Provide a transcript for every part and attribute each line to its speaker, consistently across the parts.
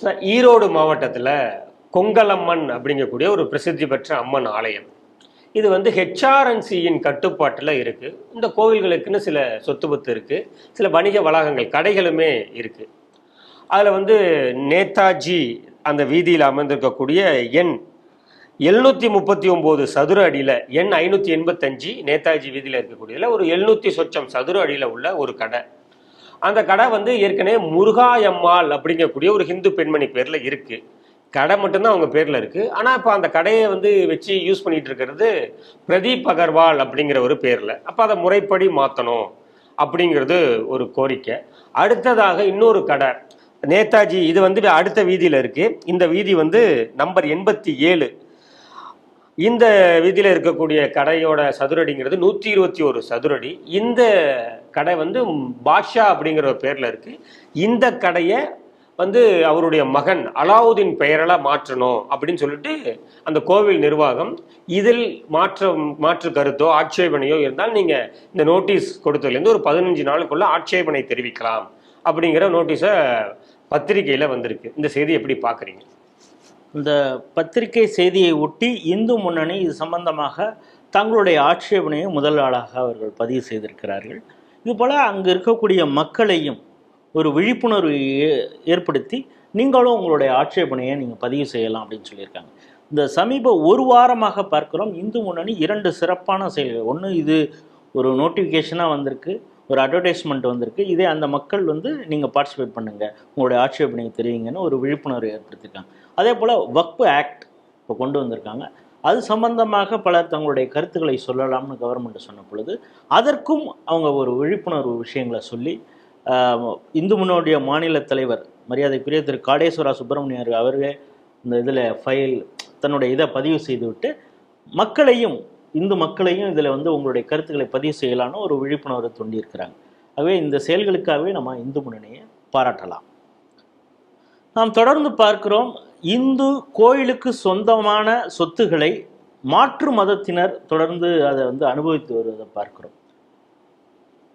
Speaker 1: Sir Erode மாவட்டத்தில் கொங்கலம்மன் அப்படிங்கக்கூடிய ஒரு பிரசித்தி பெற்ற அம்மன் ஆலயம். இது வந்து ஹெச்ஆர்என்சியின் கட்டுப்பாட்டில் இருக்குது இந்த கோவில்களுக்குன்னு சில சொத்து பத்து இருக்குது சில வணிக வளாகங்கள் கடைகளுமே இருக்குது அதில் வந்து நேதாஜி அந்த வீதியில் அமர்ந்திருக்கக்கூடிய எண் எழுநூற்றி முப்பத்தி ஒம்பது சதுர அடியில் எண் ஐநூற்றி எண்பத்தஞ்சு நேதாஜி வீதியில் இருக்கக்கூடியதில் ஒரு எழுநூற்றி சொச்சம் சதுர அடியில் உள்ள ஒரு கடை. அந்த கடை வந்து ஏற்கனவே முருகாயம்மாள் அப்படிங்கக்கூடிய ஒரு ஹிந்து பெண்மணி பேரில் இருக்குது கடை மட்டும்தான் அவங்க பேரில் இருக்குது ஆனால் இப்போ அந்த கடையை வந்து வச்சு யூஸ் பண்ணிட்டு இருக்கிறது பிரதீப் அகர்வால் அப்படிங்கிற ஒரு பேரில். அப்போ அதை முறைப்படி மாற்றணும் அப்படிங்கிறது ஒரு கோரிக்கை. அடுத்ததாக இன்னொரு கடை. நேதாஜி இது வந்து அடுத்த வீதியில் இருக்குது இந்த வீதி வந்து நம்பர் எண்பத்தி ஏழு. இந்த வீதியில் இருக்கக்கூடிய கடையோட சதுரடிங்கிறது நூற்றி இருபத்தி ஒரு சதுரடி. இந்த கடை வந்து பாஷா அப்படிங்கிற ஒரு பேரில் இருக்குது இந்த கடையை வந்து அவருடைய மகன் அலாவுதீன் பெயரால் மாற்றணும் அப்படின்னு சொல்லிட்டு அந்த கோவில் நிர்வாகம் இதில் மாற்ற மாற்று கருத்தோ ஆட்சேபனையோ இருந்தால் நீங்கள் இந்த நோட்டீஸ் கொடுத்ததுலேருந்து ஒரு பதினஞ்சு நாளுக்குள்ள ஆட்சேபனை தெரிவிக்கலாம் அப்படிங்கிற நோட்டீஸை பத்திரிகையில் வந்திருக்கு. இந்த செய்தி எப்படி பார்க்குறீங்க?
Speaker 2: இந்த பத்திரிகை செய்தியை ஒட்டி இந்து முன்னணி இது சம்பந்தமாக தங்களுடைய ஆட்சேபனையை முதல் ஆளாக அவர்கள் பதிவு செய்திருக்கிறார்கள். இதுபோல் அங்கே இருக்கக்கூடிய மக்களையும் ஒரு விழிப்புணர்வு ஏ- ஏற்படுத்தி நீங்களும் உங்களுடைய ஆட்சேபனையை நீங்கள் பதிவு செய்யலாம் அப்படின்னு சொல்லியிருக்காங்க. இந்த சமீப ஒரு வாரமாக பார்க்கிறோம். இந்து முன்னணி இரண்டு சிறப்பான செயல்கள். ஒன்று இது ஒரு நோட்டிஃபிகேஷனாக வந்திருக்கு ஒரு அட்வர்டைஸ்மெண்ட் வந்திருக்கு. இதே அந்த மக்கள் வந்து நீங்கள் பார்ட்டிசிபேட் பண்ணுங்கள் உங்களுடைய ஆட்சேபனையை தெரிவிங்கன்னு ஒரு விழிப்புணர்வு ஏற்படுத்தியிருக்காங்க. அதே போல் வக்பு ஆக்ட் இப்போ கொண்டு வந்திருக்காங்க. அது சம்பந்தமாக பலர் தங்களுடைய கருத்துக்களை சொல்லலாம்னு கவர்மெண்ட் சொன்ன பொழுது அதற்கும் அவங்க ஒரு விழிப்புணர்வு விஷயங்களை சொல்லி இந்து முன்னோடைய மாநில தலைவர் மரியாதைக்குரிய திரு காடேஸ்வரா சுப்பிரமணியர் அவர்களே இந்த இதில் ஃபைல் தன்னுடைய இதை பதிவு செய்துவிட்டு மக்களையும் இந்து மக்களையும் இதில் வந்து உங்களுடைய கருத்துக்களை பதிவு செய்யலான்னு ஒரு விழிப்புணர்வு தூண்டியிருக்கிறாங்க. ஆகவே இந்த செயல்களுக்காகவே நம்ம இந்து முன்னணியை பாராட்டலாம். நாம் தொடர்ந்து பார்க்கிறோம் இந்து கோயிலுக்கு சொந்தமான சொத்துக்களை மாற்று மதத்தினர் தொடர்ந்து அதை வந்து அனுபவித்து வருவதை பார்க்கிறோம்.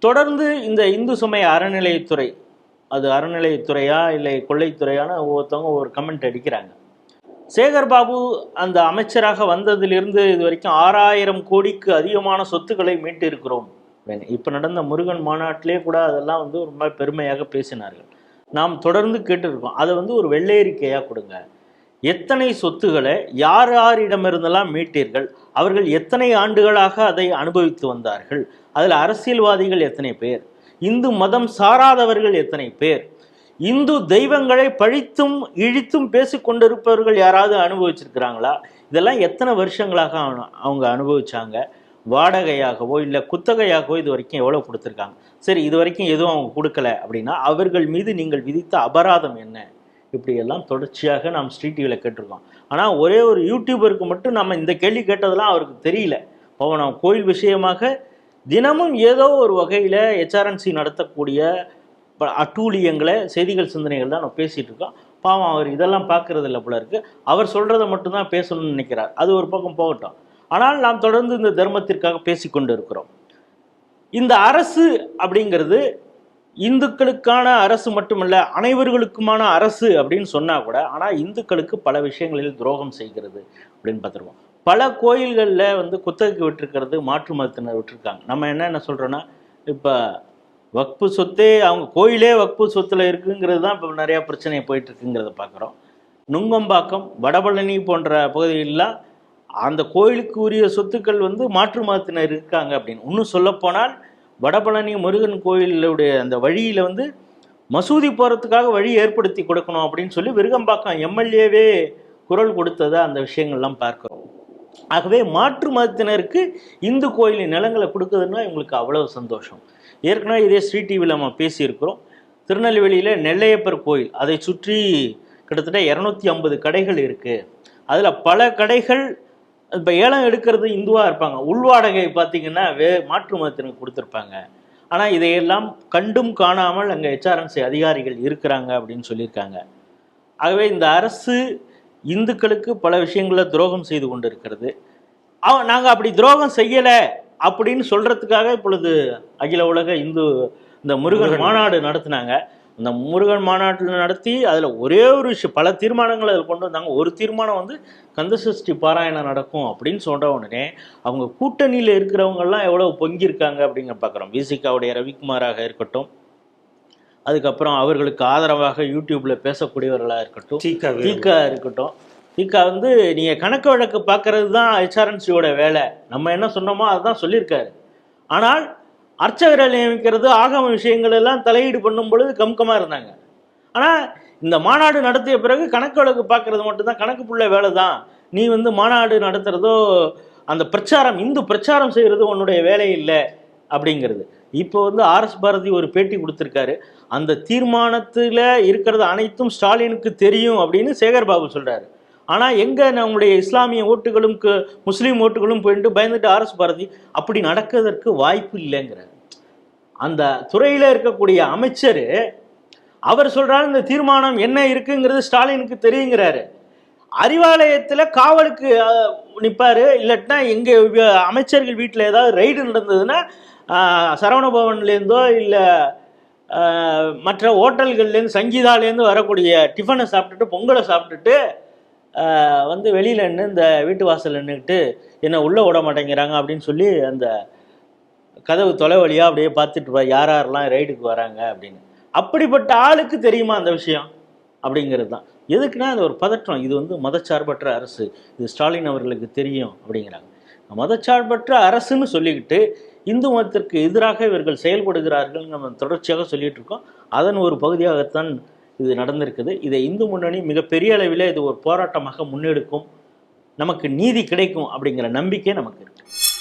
Speaker 2: தொடர்ந்து இந்த இந்து சமய அறநிலையத்துறை அது அறநிலையத்துறையா இல்லை கொள்ளைத்துறையான ஒவ்வொருத்தவங்க ஒவ்வொரு கமெண்ட் அடிக்கிறாங்க. சேகர் பாபு அந்த அமைச்சராக வந்ததிலிருந்து இது வரைக்கும் ஆறாயிரம் கோடிக்கு அதிகமான சொத்துக்களை மீட்டு இருக்கிறோம். இப்போ நடந்த முருகன் மாநாட்டிலே கூட அதெல்லாம் வந்து ரொம்ப பெருமையாக பேசினார்கள். நாம் தொடர்ந்து கேட்டிருக்கோம். அதை வந்து ஒரு வெள்ளையறிக்கையாக கொடுங்க. எத்தனை சொத்துக்களை யார் யாரிடமிருந்தெல்லாம் மீட்டீர்கள்? அவர்கள் எத்தனை ஆண்டுகளாக அதை அனுபவித்து வந்தார்கள்? அதில் அரசியல்வாதிகள் எத்தனை பேர்? இந்து மதம் சாராதவர்கள் எத்தனை பேர்? இந்து தெய்வங்களை பழித்தும் இழித்தும் பேசிக்கொண்டிருப்பவர்கள் யாராவது அனுபவிச்சிருக்கிறாங்களா? இதெல்லாம் எத்தனை வருஷங்களாக அவங்க அனுபவிச்சாங்க? வாடகையாகவோ இல்லை குத்தகையாகவோ இது வரைக்கும் எவ்வளோ கொடுத்துருக்காங்க? சரி இது வரைக்கும் எதுவும் அவங்க கொடுக்கல அப்படின்னா அவர்கள் மீது நீங்கள் விதித்த அபராதம் என்ன? இப்படியெல்லாம் தொடர்ச்சியாக நாம் ஸ்ட்ரீட் டிவியில் கேட்டிருக்கோம். ஆனால் ஒரே ஒரு யூடியூபருக்கு மட்டும் நம்ம இந்த கேள்வி கேட்டதெல்லாம் அவருக்கு தெரியல. பாவம் நாம் கோயில் விஷயமாக தினமும் ஏதோ ஒரு வகையில் ஹெச்ஆர்என்சி நடத்தக்கூடிய அட்டூழியங்களை செய்திகள் சிந்தனைகள் தான் நம்ம பேசிகிட்டு இருக்கோம். பாவம் அவர் இதெல்லாம் பார்க்கறது இல்லை போல இருக்குது அவர் சொல்கிறத மட்டும்தான் பேசணும்னு நினைக்கிறார். அது ஒரு பக்கம் போகட்டும். ஆனால் நாம் தொடர்ந்து இந்த தர்மத்திற்காக பேசிக்கொண்டு இருக்கிறோம். இந்த அரசு அப்படிங்கிறது இந்துக்களுக்கான அரசு மட்டுமல்ல அனைவர்களுக்குமான அரசு அப்படின்னு சொன்னா கூட ஆனால் இந்துக்களுக்கு பல விஷயங்களில் துரோகம் செய்கிறது அப்படின்னு பார்த்துருக்கோம் பல கோயில்களில் வந்து குத்தகைக்கு விட்டுருக்கிறது மாற்று மதத்தினர் விட்டுருக்காங்க. நம்ம என்ன என்ன சொல்கிறோன்னா இப்போ வக்பு சொத்தே அவங்க கோயிலே வக்பு சொத்தில் இருக்குங்கிறது தான் இப்போ நிறையா பிரச்சனை போயிட்டுருக்குங்கிறத பார்க்குறோம். நுங்கம்பாக்கம் வடபழனி போன்ற பகுதிகளெலாம் அந்த கோயிலுக்கு உரிய சொத்துக்கள் வந்து மாற்று மதத்தினர் இருக்காங்க அப்படின்னு. இன்னும் சொல்லப்போனால் வடபழனி முருகன் கோயிலுடைய அந்த வழியில் வந்து மசூதி போகிறதுக்காக வழி ஏற்படுத்தி கொடுக்கணும் அப்படின்னு சொல்லி விருகம்பாக்கம் எம்எல்ஏவே குரல் கொடுத்ததா அந்த விஷயங்கள்லாம் பார்க்குறோம். ஆகவே மாற்று மதத்தினருக்கு இந்து கோயிலின் நிலங்களை கொடுக்குதுன்னா இவங்களுக்கு அவ்வளவு சந்தோஷம். ஏற்கனவே இதே ஸ்ரீ டிவியில் நம்ம பேசியிருக்கிறோம். திருநெல்வேலியில் நெல்லையப்பர் கோயில் அதை சுற்றி கிட்டத்தட்ட இரநூத்தி ஐம்பது கடைகள் இருக்குது அதில் பல கடைகள் இப்போ ஏலம் எடுக்கிறது இந்துவாக இருப்பாங்க. உள்வாடகை பார்த்தீங்கன்னா வே மாற்று மதத்தினருக்கு கொடுத்துருப்பாங்க. ஆனால் இதையெல்லாம் கண்டும் காணாமல் அங்கே ஹெச்ஆர்என்சி அதிகாரிகள் இருக்கிறாங்க அப்படின்னு சொல்லியிருக்காங்க. ஆகவே இந்த அரசு இந்துக்களுக்கு பல விஷயங்களில் துரோகம் செய்து கொண்டு இருக்கிறது அவன் நாங்கள் அப்படி துரோகம் செய்யலை அப்படின்னு சொல்கிறதுக்காக இப்பொழுது அகில உலக இந்து இந்த முருகன். மாநாடு நடத்தினாங்க. இந்த முருகன் மாநாட்டில் நடத்தி அதில் ஒரே ஒரு விஷயம் பல தீர்மானங்கள் அதில் கொண்டு வந்தாங்க. ஒரு தீர்மானம் வந்து கந்தசஷ்டி பாராயணம் நடக்கும் அப்படின்னு சொல்கிற உடனே அவங்க கூட்டணியில் இருக்கிறவங்கெல்லாம் எவ்வளோ பொங்கியிருக்காங்க அப்படிங்க பார்க்குறோம். விசிகாவுடைய ரவிக்குமாராக இருக்கட்டும் அதுக்கப்புறம் அவர்களுக்கு ஆதரவாக யூடியூப்பில் பேசக்கூடியவர்களாக இருக்கட்டும்.
Speaker 1: தீக்கா
Speaker 2: இருக்கட்டும். தீக்கா வந்து நீங்கள் கணக்கு வழக்கு பார்க்கறது தான் ஹெச்ஆர்என்சியோட வேலை. நம்ம என்ன சொன்னோமோ அதுதான் சொல்லியிருக்காரு. ஆனால் அர்ச்சகரை நியமிக்கிறது ஆகம விஷயங்கள் எல்லாம் தலையீடு பண்ணும் பொழுது கம்கமாக இருந்தாங்க. ஆனால் இந்த மாநாடு நடத்திய பிறகு கணக்கு வழக்கு பார்க்கறது மட்டும்தான் கணக்கு புள்ள வேலை தான் நீ வந்து மாநாடு நடத்துறதோ அந்த பிரச்சாரம் இந்து பிரச்சாரம் செய்கிறது உன்னுடைய வேலை இல்லை அப்படிங்கிறது. இப்போ வந்து ஆர்எஸ் பாரதி ஒரு பேட்டி கொடுத்துருக்காரு. அந்த தீர்மானத்தில் இருக்கிறது அனைத்தும் ஸ்டாலினுக்கு தெரியும் அப்படின்னு சேகர் பாபு சொல்கிறாரு ஆனால் எங்கே நம்முடைய இஸ்லாமிய ஓட்டுகளும் கு- முஸ்லீம் ஓட்டுகளும் போயிட்டு பயந்துட்டு ஆர்எஸ் பாரதி அப்படி நடக்கிறதற்கு வாய்ப்பு இல்லைங்கிறார். அந்த துறையில் இருக்கக்கூடிய அமைச்சர் அவர் சொல்கிறார் இந்த தீர்மானம் என்ன இருக்குங்கிறது ஸ்டாலினுக்கு தெரியுங்கிறாரு. அறிவாலயத்தில் காவலுக்கு நிற்பார் இல்லாட்டினா எங்கள் அமைச்சர்கள் வீட்டில் ஏதாவது ரைடு நடந்ததுன்னா சரவணபவன்லேருந்தோ இல்லை மற்ற ஹோட்டல்கள்லேருந்து சங்கீதாலேருந்து வரக்கூடிய டிஃபனை சாப்பிட்டுட்டு பொங்கலை சாப்பிட்டுட்டு வந்து வெளியில் நின்று இந்த வீட்டு வாசல் நின்றுக்கிட்டு என்னை உள்ளே விட மாட்டேங்கிறாங்க அப்படின்னு சொல்லி அந்த கதவு தொலை வழியாக அப்படியே பார்த்துட்டு போய் யார் யாரெல்லாம் ரைடுக்கு வராங்க அப்படின்னு. அப்படிப்பட்ட ஆளுக்கு தெரியுமா அந்த விஷயம்? அப்படிங்கிறது தான். எதுக்குன்னா அது ஒரு பதற்றம். இது வந்து மதச்சார்பற்ற அரசு. இது ஸ்டாலின் அவர்களுக்கு தெரியும் அப்படிங்கிறாங்க. மதச்சார்பற்ற அரசுன்னு சொல்லிக்கிட்டு இந்து மதத்திற்கு எதிராக இவர்கள் செயல்படுகிறார்கள் நம்ம தொடர்ச்சியாக சொல்லிட்டு இருக்கோம். அதன் ஒரு பகுதியாகத்தான் இது நடந்திருக்குது. இதை இந்து முன்னணி மிகப்பெரிய அளவில் இது ஒரு போராட்டமாக முன்னெடுக்கும். நமக்கு நீதி கிடைக்கும் அப்படிங்கிற நம்பிக்கை நமக்கு இருக்குது